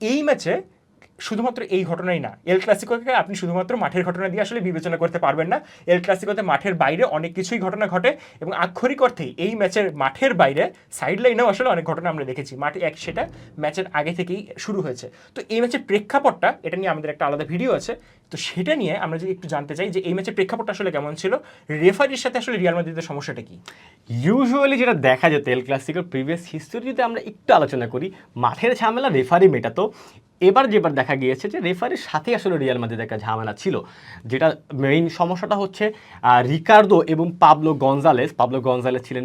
এই ম্যাচে শুধুমাত্র এই ঘটনাই না এল ক্লাসিকোকে আপনি শুধুমাত্র মাঠের ঘটনা দিয়ে আসলে বিবেচনা করতে পারবেন না। এল ক্লাসিকোতে মাঠের বাইরে অনেক কিছুই ঘটনা ঘটে এবং আক্ষরিক অর্থেই এই ম্যাচের মাঠের বাইরে সাইড লাইনেও আসলে অনেক ঘটনা আমরা দেখেছি। মাঠে এক সেটা, ম্যাচের আগে থেকেই শুরু হয়েছে। তো এই ম্যাচের প্রেক্ষাপটটা, এটা নিয়ে আমাদের একটা আলাদা ভিডিও আছে। তো সেটা নিয়ে আমরা যদি একটু জানতে চাই যে এই ম্যাচের প্রেক্ষাপটটা আসলে কেমন ছিল রেফারির সাথে আসলে রিয়াল মাদ্রিদের সমস্যাটা কি? ইউজুয়ালি যেটা দেখা যেত এল ক্লাসিকের প্রিভিয়াস যদি আমরা একটু আলোচনা করি, মাঠের ঝামেলা রেফারি মেটাতো। এবার যেবার দেখা গিয়েছে যে রেফারির সাথে আসলে রিয়াল মাদ্রিদের একটা ঝামেলা ছিল, যেটা মেইন সমস্যাটা হচ্ছে রিকার্দো এবং পাবলো গঞ্জালেস পাবলো গঞ্জালেস ছিলেন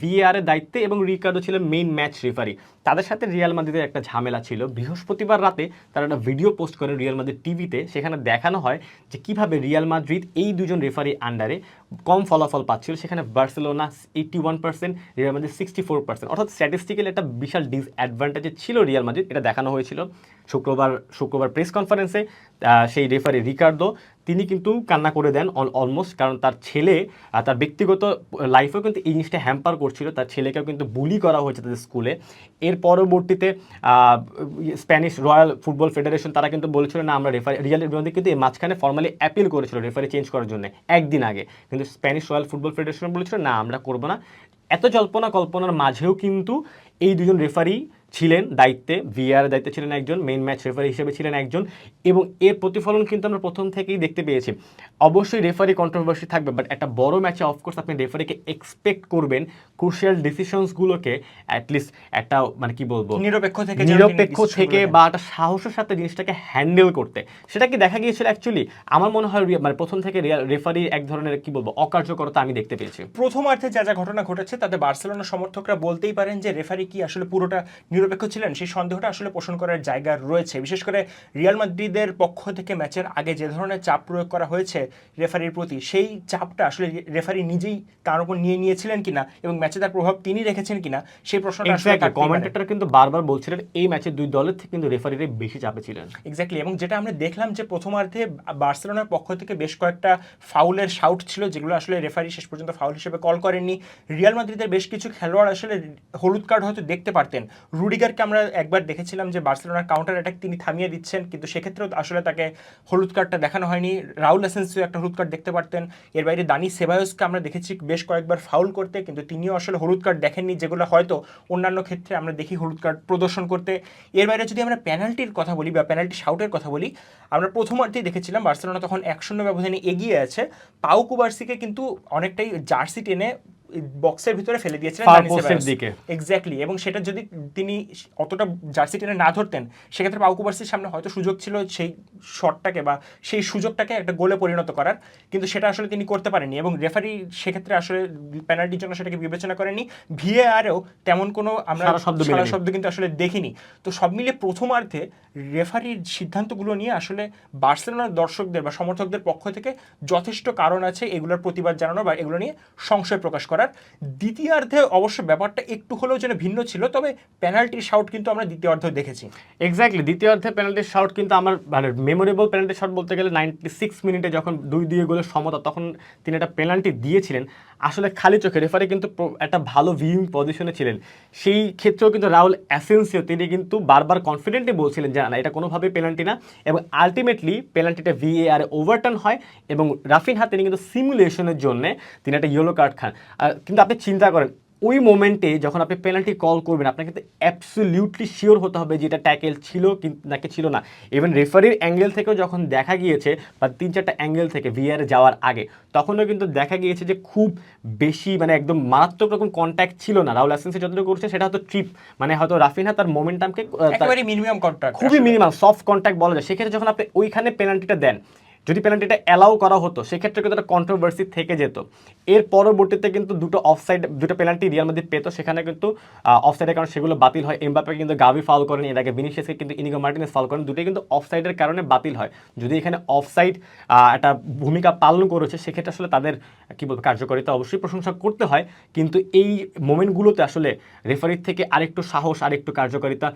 ভিআর এর দায়িত্বে এবং রিকার্দো ছিলেন মেইন ম্যাচ রেফারি তাদের সাথে রিয়াল মাদ্রিদের একটা ঝামেলা ছিল। বৃহস্পতিবার রাতে তারা একটা ভিডিও পোস্ট করে রিয়াল মাদ্রিদ টিভিতে। সেখানে দেখানো হয় যে কীভাবে রিয়াল মাদ্রিদ এই দুজন রেফারি আন্ডারে কম ফলাফল পাচ্ছিল। সেখানে Barcelona eighty one percent Real Madrid sixty four percent অর্থাৎ স্ট্যাটিস্টিক্যাল একটা বিশাল ডিসঅ্যাডভান্টেজে ছিল রিয়াল মাদ্রিদ। এটা দেখানো হয়েছিল। শুক্রবার শুক্রবার প্রেস কনফারেন্সে সেই রেফারি রিকার্দো তিনি কিন্তু কান্না করে দেন অলমোস্ট কারণ তার ছেলে তার ব্যক্তিগত লাইফেও কিন্তু এই জিনিসটা হ্যাম্পার করছিল। তার ছেলেকেও কিন্তু বুলি করা হয়েছে তাদের স্কুলে এর পরবর্তীতে স্প্যানিশ রয়্যাল ফুটবল ফেডারেশন তারা কিন্তু বলেছিল, না, আমরা রেফারি রিয়াল মাদ্রিদ কিন্তু এই মাঝখানে ফর্মালি অ্যাপিল করেছিল রেফারি চেঞ্জ করার জন্য, একদিন আগে। কিন্তু স্প্যানিশ রয়্যাল ফুটবল ফেডারেশন বলেছিল, না, আমরা করব না। এত জল্পনা কল্পনার মাঝেও কিন্তু এই দুজন রেফারি ছিলেন দায়িত্বে ভিআর দায়িত্বে ছিলেন একজন মেইন ম্যাচ রেফারি হিসেবে ছিলেন একজন এবং এর প্রতিফলন কিন্তু আমরা প্রথম থেকেই দেখতে পেয়েছি। অবশ্যই রেফারি কন্ট্রোভার্সি থাকবে বাট একটা বড় ম্যাচে অফকোর্স আপনি রেফারিকে এক্সপেক্ট করবেন ক্রুশিয়াল ডিসিশনসগুলোকে অ্যাটলিস্ট একটা মানে কি বলব নিরপেক্ষ থেকে নিরপেক্ষ থেকে বা একটা সাহসের সাথে জিনিসটাকে হ্যান্ডেল করতে। সেটা কি দেখা গিয়েছিল অ্যাকচুয়ালি আমার মনে হয় মানে প্রথম থেকে রেফারি এক ধরনের কি বলব অকার্যকরতা আমি দেখতে পেয়েছি। প্রথমার্ধে যা যা ঘটনা ঘটেছে তাতে বার্সেলোনা সমর্থকরা বলতেই পারেন যে রেফারি কি আসলে পুরোটা নিরপেক্ষ ছিলেন সেই সন্দেহটা আসলে পোষণ করার জায়গা রয়েছে। বিশেষ করে রিয়াল মাদ্রিদের পক্ষ থেকে ম্যাচের আগে যে ধরনের চাপ প্রয়োগ করা হয়েছে রেফারির প্রতি সেই চাপটা আসলে রেফারি নিজেই তার উপর নিয়ে নিয়েছিলেন কিনা এবং ম্যাচে তার প্রভাব তিনি রেখেছেন কিনা সেই প্রশ্নটা আসলে কমেন্টেটর কিন্তু বারবার বলছিলেন এই ম্যাচে দুই দলের থেকে কিন্তু রেফারিরা বেশি চাপে ছিলেন। এক্স্যাক্টলি এবং যেটা আমরা দেখলাম যে প্রথমার্ধে বার্সেলোনার পক্ষ থেকে বেশ কয়েকটা ফাউলের শাউট ছিল যেগুলো আসলে রেফারি শেষ পর্যন্ত ফাউল হিসেবে কল করেননি। রিয়াল মাদ্রিদের বেশ কিছু খেলোয়াড় আসলে হলুদ কার্ড হয়তো দেখতে পারতেন। রুডিগারকে আমরা একবার দেখেছিলাম যে বার্সেলোনার কাউন্টার অ্যাটাক তিনি থামিয়ে দিচ্ছেন, কিন্তু সেক্ষেত্রেও আসলে তাকে হলুদ কার্ডটা দেখানো হয়নি। রাউল এসেন্সিও একটা হলুদ কার্ড দেখতে পারতেন। এর বাইরে দানি সেবায়সকে আমরা দেখেছি বেশ কয়েকবার ফাউল করতে, কিন্তু তিনিও আসলে হলুদ কার্ড দেখেননি, যেগুলো হয়তো অন্যান্য ক্ষেত্রে আমরা দেখি হলুদ কার্ড প্রদর্শন করতে। এর বাইরে যদি আমরা পেনাল্টির কথা বলি বা পেনাল্টি শাউটের কথা বলি, আমরা প্রথমার্ধেই দেখেছিলাম বার্সেলোনা তখন এক শূন্য ব্যবধানে এগিয়ে আছে। পাউ কুবার্সিকে কিন্তু অনেকটাই জার্সি টেনে বক্সের ভিতরে ফেলে দিয়েছিলেন। দিকে। এক্স্যাক্টলি এবং সেটা যদি তিনি অতটা জার্সি টেনে না ধরতেন সেক্ষেত্রে পাউকুবার্সির সামনে হয়তো সুযোগ ছিল সেই শটটাকে বা সেই সুযোগটাকে একটা গোলে পরিণত করার কিন্তু সেটা আসলে তিনি করতে পারেননি এবং রেফারি সেক্ষেত্রে আসলে পেনাল্টির জন্য সেটাকে বিবেচনা করেনি ভিএআরেও তেমন কোনো আমরা সারা শব্দ শব্দ কিন্তু আসলে দেখিনি তো সব মিলিয়ে প্রথমার্ধে রেফারির সিদ্ধান্তগুলো নিয়ে আসলে বার্সেলোনার দর্শকদের বা সমর্থকদের পক্ষ থেকে যথেষ্ট কারণ আছে এগুলোর প্রতিবাদ জানানো বা এগুলো নিয়ে সংশয় প্রকাশ করার। দ্বিতীয়ার্ধে অবশ্য ব্যাপারটা একটু হলেও যেন ভিন্ন ছিল, তবে পেনাল্টির শাউট কিন্তু আমরা দ্বিতীয়ার্ধে দেখেছি। এক্স্যাক্টলি দ্বিতীয় অর্ধে পেনাল্টি শট কিন্তু আমার মানে মেমোরেবল পেনাল্টি শট বলতে গেলে নাইনটি সিক্স মিনিটে যখন দুই দুই গোলের সমতা, তখন তিনি একটা পেনাল্টি দিয়েছিলেন। আসলে খালি চোখে রেফারি কিন্তু একটা ভালো ভিউইং পজিশনে ছিলেন। সেই ক্ষেত্রেও কিন্তু রাহুল অ্যাসেন্সিও তিনি কিন্তু বারবার কনফিডেন্টলি বলছিলেন যে, না এটা কোনোভাবেই পেনাল্টি না। এবং আলটিমেটলি পেনাল্টিটা ভিএআর ওভারটার্ন হয় এবং রাফিন রাফিনহা, তিনি কিন্তু সিমুলেশনের জন্য তিনি একটা ইয়েলো কার্ড খান। আর কিন্তু আপনি চিন্তা করেন ওই মোমেন্টে যখন আপনি পেনাল্টি কল করবেন আপনাকে কিন্তু অ্যাবসলিউটলি শিওর হতে হবে যে এটা ট্যাকেল ছিল কিন্তু নাকি ছিল না। ইভেন রেফারির অ্যাঙ্গেল থেকেও যখন দেখা গিয়েছে বা তিন চারটা অ্যাঙ্গেল থেকে ভিআর যাওয়ার আগে তখনও কিন্তু দেখা গিয়েছে যে খুব বেশি মানে একদম মারাত্মক রকম কন্ট্যাক্ট ছিল না। রাহুল অ্যাসেন্সি যতটুকু করছে সেটা হয়তো ট্রিপ মানে হয়তো রাফিনহা তার মোমেন্টামকে মিনিমাম কন্ট্রাক্ট খুবই মিনিমাম সফট কন্ট্যাক্ট বলা যায়। সেক্ষেত্রে যখন আপনি ওইখানে পেনাল্টিটা দেন যদি পেনাল্টিটা অ্যালাউ করা হতো, সেক্ষেত্রে কিন্তু একটা কন্ট্রোভার্সি থেকে যেত। এর পরবর্তীতে কিন্তু দুটো অফসাইড দুটো পেনাল্টি রিয়াল মাদ্রিদ পেতো। সেখানে কিন্তু অফসাইডের কারণে সেগুলো বাতিল হয়। এমবাপে কিন্তু গাবি ফাউল করেন, এর আগে ভিনিসিয়াসকে কিন্তু ইনিগো মার্টিনেস ফাউল করেন। দুটোই কিন্তু অফসাইডের কারণে বাতিল হয়। যদি এখানে অফসাইড একটা ভূমিকা পালন করেছে, সেক্ষেত্রে আসলে তাদের, কী বলব, কার্যকারিতা অবশ্যই প্রশংসা করতে হয়। কিন্তু এই মোমেন্টগুলোতে আসলে রেফারির থেকে আরেকটু সাহস, আরেকটু কার্যকারিতা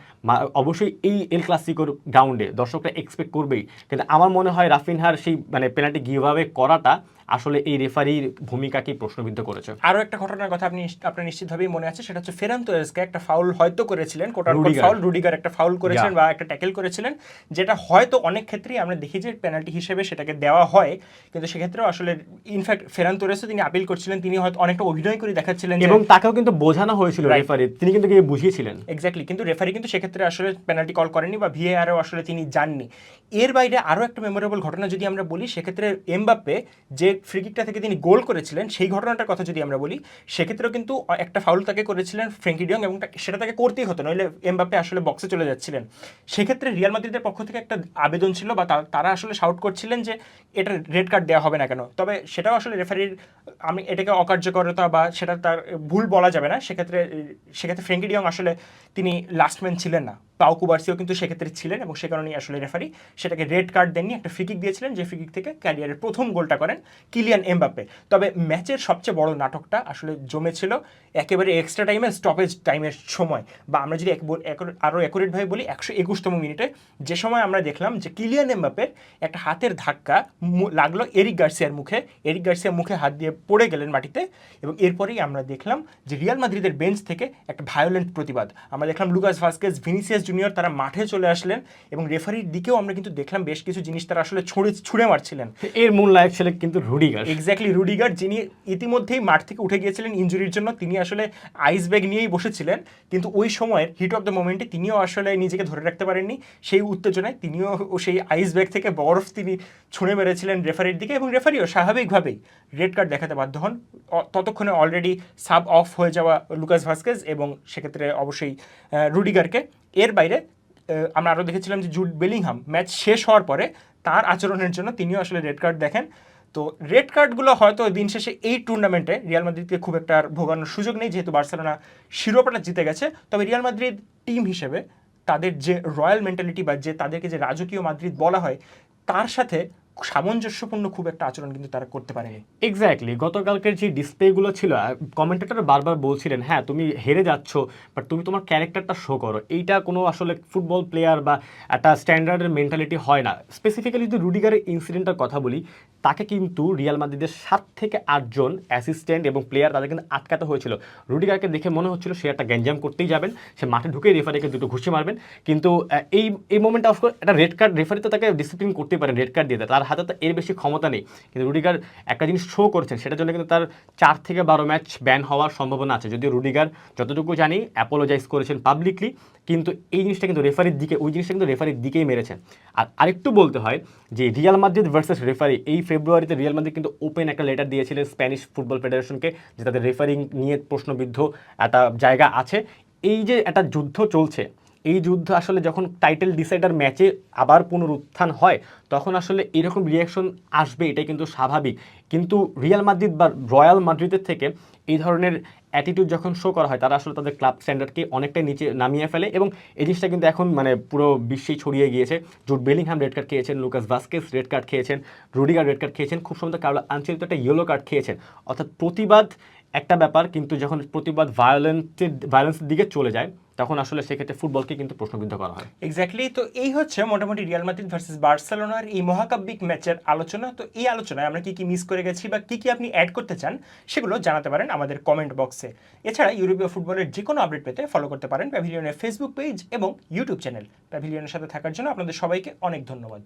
অবশ্যই এই এল ক্লাসিকোর গ্রাউন্ডে দর্শকরা এক্সপেক্ট করবেই। কিন্তু আমার মনে হয় রাফিনহার আর সেই মানে পেনাল্টি গিভাবে করাটা আসলে এই রেফারির ভূমিকাকে প্রশ্নবিদ্ধ করেছে? আরও একটা ঘটনার কথা আপনি আপনার নিশ্চিতভাবেই মনে আছে সেটা হচ্ছে ফেরান তোরেসকে একটা ফাউল হয়তো করেছিলেন কোটার ফাউল রুডিগার একটা ফাউল করেছিলেন বা একটা ট্যাকেল করেছিলেন যেটা হয়তো অনেক ক্ষেত্রেই আমরা দেখি যে পেনাল্টি হিসেবে সেটাকে দেওয়া হয় কিন্তু সেক্ষেত্রেও আসলে ইনফ্যাক্ট ফেরান তোরেসও তিনি আপিল করছিলেন তিনি হয়তো অনেকটা অভিনয় করে দেখাচ্ছিলেন এবং তাকেও কিন্তু বোঝানো হয়েছিল রেফারি তিনি কিন্তু গিয়ে বুঝিয়েছিলেন। এক্স্যাক্টলি কিন্তু রেফারি কিন্তু সেক্ষেত্রে আসলে পেনাল্টি কল করেনি বা ভিএআরও আসলে তিনি যাননি এর বাইরে আরও একটা মেমোরেবল ঘটনা যদি আমরা বলি, সেক্ষেত্রে এমবাপ্পে যে ফ্রিকিকটা থেকে তিনি গোল করেছিলেন, সেই ঘটনাটার কথা যদি আমরা বলি, সেক্ষেত্রেও কিন্তু একটা ফাউল তাকে করেছিলেন ফ্রেঙ্কি ডিয়ং এবং সেটা তাকে করতেই হতো, নইলে এমবাপ্পে আসলে বক্সে চলে যাচ্ছিলেন। সেক্ষেত্রে রিয়াল মাদ্রিদের পক্ষ থেকে একটা আবেদন ছিল বা তারা আসলে শাউট করছিলেন যে, এটা রেড কার্ড দেওয়া হবে না কেন? তবে সেটাও আসলে রেফারির আমি, এটাকে অকার্যকরতা বা সেটা তার ভুল বলা যাবে না, সেক্ষেত্রে সেক্ষেত্রে ফ্রেঙ্কি ডিয়ং আসলে তিনি লাস্টম্যান ছিলেন না। পাও কুবার্সিও কিন্তু সেক্ষেত্রে ছিলেন এবং সে কারণেই আসলে রেফারি সেটাকে রেড কার্ড দেননি, একটা ফ্রিকিক দিয়েছিলেন, যে ফ্রিকিক থেকে ক্যারিয়ারের প্রথম গোলটা করেন কিলিয়ান এমবাপ্পে। তবে ম্যাচের সবচেয়ে বড় নাটকটা আসলে জমেছিল একেবারে এক্সট্রা টাইমে স্টপেজ টাইমের সময় বা আমরা যদি আরও অ্যাকুরেটভাবে বলি, একশো একুশতম মিনিটে যে সময় আমরা দেখলাম যে কিলিয়ান এমবাপ্পের একটা হাতের ধাক্কা লাগল এরিক গার্সিয়ার মুখে। এরিক গার্সিয়ার মুখে হাত দিয়ে পড়ে গেলেন মাটিতে এবং এরপরেই আমরা দেখলাম যে রিয়াল মাদ্রিদের বেঞ্চ থেকে একটা ভায়োলেন্ট প্রতিবাদ। আমরা দেখলাম লুকাস ভাস্কেস ভিনিসিয়াস জুনিয়র তারা মাঠে চলে আসলেন এবং রেফারির দিকেও আমরা কিন্তু দেখলাম বেশ কিছু জিনিস তারা আসলে ছুঁড়ে ছুঁড়ে মারছিলেন। এর মূল নায়ক ছিল কিন্তু রুডিগার। এক্স্যাক্টলি রুডিগার যিনি ইতিমধ্যেই মাঠ থেকে উঠে গিয়েছিলেন ইনজুরির জন্য তিনি আসলে আইস ব্যাগ নিয়েই বসেছিলেন। কিন্তু ওই সময়ের হিট অফ দ্য মোমেন্টে তিনিও আসলে নিজেকে ধরে রাখতে পারেননি। সেই উত্তেজনায় তিনিও সেই আইস ব্যাগ থেকে বরফ তিনি ছুঁড়ে মেরেছিলেন রেফারির দিকে এবং রেফারিও স্বাভাবিকভাবেই রেড কার্ড দেখাতে বাধ্য হন। ততক্ষণে অলরেডি সাব অফ হয়ে যাওয়া লুকাস ভাস্কেজ এবং সেক্ষেত্রে অবশ্যই রুডিগারকে এর বাইরে আমরা আরও দেখেছিলাম যে জুড বেলিংহাম ম্যাচ শেষ হওয়ার পরে তার আচরণের জন্য তিনিও আসলে রেড কার্ড দেখেন। তো রেড কার্ডগুলো হয়তো দিন শেষে এই টুর্নামেন্টে রিয়াল মাদ্রিদকে খুব একটা ভোগানোর সুযোগ নেই, যেহেতু বার্সেলোনা শিরোপাটা জিতে গেছে। তবে রিয়াল মাদ্রিদ টিম হিসেবে তাদের যে রয়্যাল মেন্টালিটি বা যে তাদেরকে যে রাজকীয় মাদ্রিদ বলা হয়, তার সাথে সামঞ্জস্যপূর্ণ খুব একটা আচরণ কিন্তু তারা করতে পারেনি। এক্স্যাক্টলি গতকালকের যে ডিসপ্লেগুলো ছিল কমেন্টেটার বারবার বলছিলেন হ্যাঁ তুমি হেরে যাচ্ছ বাট তুমি তোমার ক্যারেক্টারটা শো করো। এইটা কোনো আসলে ফুটবল প্লেয়ার বা একটা স্ট্যান্ডার্ডের মেন্টালিটি হয় না। স্পেসিফিক্যালি যদি রুডিগারের ইনসিডেন্টের কথা বলি, তাকে কিন্তু রিয়াল মাদ্রিদের সাত থেকে আটজন অ্যাসিস্ট্যান্ট এবং প্লেয়ার তাদের কিন্তু আটকাতে হয়েছিল। রুডিগারকে দেখে মনে হচ্ছিল সে একটা গ্যাঞ্জাম করতেই যাবেন, সে মাঠে ঢুকে রেফারিকে দুটো ঘুষি মারবেন। কিন্তু এই এই মোমেন্টে অফকোর্স একটা রেড কার্ড রেফারি তো তাকে ডিসিপ্লিন করতেই পারেন রেড কার্ড দিয়ে দেয়। তার হাতে এর বেশি ক্ষমতা নেই। কিন্তু রুডিগার একটা জিনিস শো করছেন, সেটার জন্য কিন্তু তার চার থেকে বারো ম্যাচ ব্যান হওয়ার সম্ভাবনা আছে। যদিও রুডিগার যতটুকু জানি অ্যাপোলোজাইজ করেছেন পাবলিকলি কিন্তু এই জিনিসটা কিন্তু রেফারির দিকে, ওই জিনিসটা কিন্তু রেফারির দিকেই মেরেছেন। আর আরেকটু বলতে হয় যে রিয়াল মাদ্রিদ ভার্সেস রেফারি এই ফেব্রুয়ারিতে রিয়াল মাদ্রিদ কিন্তু ওপেন একটা লেটার দিয়েছিলেন স্প্যানিশ ফুটবল ফেডারেশনকে যে তাদের রেফারিং নিয়ে প্রশ্নবিদ্ধ একটা জায়গা আছে। এই যে একটা যুদ্ধ চলছে এই যুদ্ধ আসলে যখন টাইটেল ডিসাইডার ম্যাচে আবার পুনরুত্থান হয়, তখন আসলে এরকম রিয়াকশন আসবে, এটাই কিন্তু স্বাভাবিক। কিন্তু রিয়াল মাদ্রিদ বা রয়্যাল মাদ্রিদের থেকে এই ধরনের অ্যাটিটিউড যখন শো করা হয়, তারা আসলে তাদের ক্লাব স্ট্যান্ডার্ডকে অনেকটাই নিচে নামিয়ে ফেলে এবং এই জিনিসটা কিন্তু এখন মানে পুরো বিশ্বেই ছড়িয়ে গিয়েছে। জুট বেলিংহাম রেড কার্ড খেয়েছেন লুকাস ভাস্কেস রেড কার্ড খেয়েছেন রুডিগার রেড কার্ড খেয়েছেন, খুব সম্ভবত কারও আঞ্চলিক একটা ইয়েলো কার্ড খেয়েছেন। অর্থাৎ প্রতিবাদ একটা ব্যাপার, কিন্তু যখন প্রতিবাদ ভায়োলেন্সের ভায়োলেন্সের দিকে চলে যায় তখন আসলে সেক্ষেত্রে ফুটবলকে কিন্তু প্রশ্নবিদ্ধ করা হয়। এক্স্যাক্টলি তো এই হচ্ছে মোটামুটি রিয়াল মাদ্রিদ ভার্সেস বার্সেলোনার এই মহাকাব্যিক ম্যাচের আলোচনা। তো এই আলোচনায় আমরা কি কি মিস করে গেছি বা কি কি আপনি অ্যাড করতে চান, সেগুলো জানাতে পারেন আমাদের কমেন্ট বক্সে এছাড়া ইউরোপীয় ফুটবলের যে কোনো আপডেট পেতে ফলো করতে পারেন প্যাভিলিয়নের ফেসবুক পেজ এবং ইউটিউব চ্যানেল প্যাভিলিয়নের সাথে থাকার জন্য আপনাদের সবাইকে অনেক ধন্যবাদ।